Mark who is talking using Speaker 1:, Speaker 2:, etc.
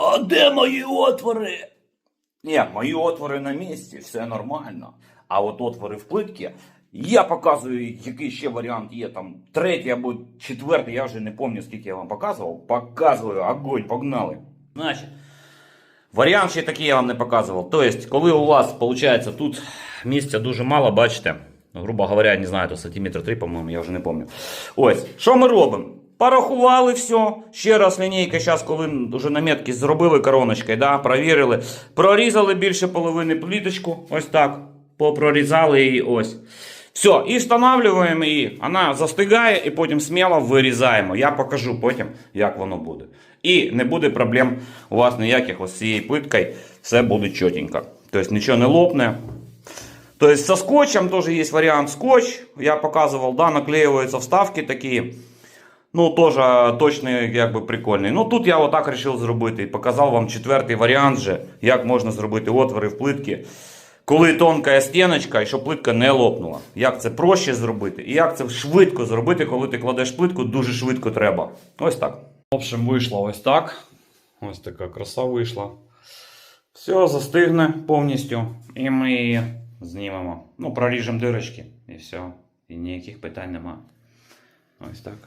Speaker 1: а де мої отвори? Ні, мої отвори на місці, все нормально. А от отвори в плитці, я показую, який ще варіант є. Там третій або четвертий, я вже не пам'ятаю, скільки я вам показував. Показую, огонь, погнали. Значить, варіант ще такий я вам не показував. Тобто, коли у вас, виходить, тут місця дуже мало, бачите, грубо говоря, не знаю, то сантиметр 3, по-моєму, я вже не пам'ятаю. Ось, що ми робимо? Порахували все. Ще раз лінійка, зараз, коли вже наметки зробили короночкою, да, провірили. Прорізали більше половини пліточку. Ось так. Попрорізали її ось. Все, і встановлюємо її. Вона застигає і потім сміло вирізаємо. Я покажу потім, як воно буде. І не буде проблем у вас ніяких ось з цією плиткою. Все буде чотенько. Тобто нічого не лопне. То есть со скотчем тоже есть вариант скотч. Я показывал, да, наклеиваются вставки такие. Ну, тоже точно як би прикольний. Ну тут я отак вирішив зробити. Показав вам четвертий варіант же, як можна зробити отвори в плитки. Коли тонка стіночка, і щоб плитка не лопнула. Як це проще зробити, і як це швидко зробити, коли ти кладеш плитку, дуже швидко треба. Ось так.
Speaker 2: В общем, вийшло ось так. Ось така краса вийшла. Все, застигне повністю. І ми її знімемо. Ну, проріжемо дирочки і все. І ніяких питань нема. Ось так.